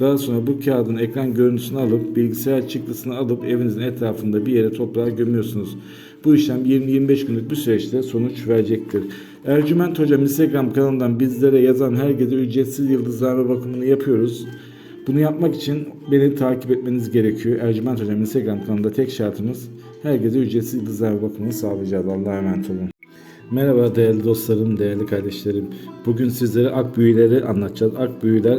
Daha sonra bu kağıdın ekran görüntüsünü alıp bilgisayar çıktısını alıp evinizin etrafında bir yere toprağa gömüyorsunuz. Bu işlem 20-25 günlük bir süreçte sonuç verecektir. Ercüment Hocam Instagram kanalından bizlere yazan herkese ücretsiz yıldızlarla bakımını yapıyoruz. Bunu yapmak için beni takip etmeniz gerekiyor. Ercüment Hocam Instagram kanalında tek şartımız herkese ücretsiz yıldızlarla bakımını sağlayacağız. Allah'a emanet olun. Merhaba değerli dostlarım, değerli kardeşlerim. Bugün sizlere ak büyüleri anlatacağız. Ak büyüler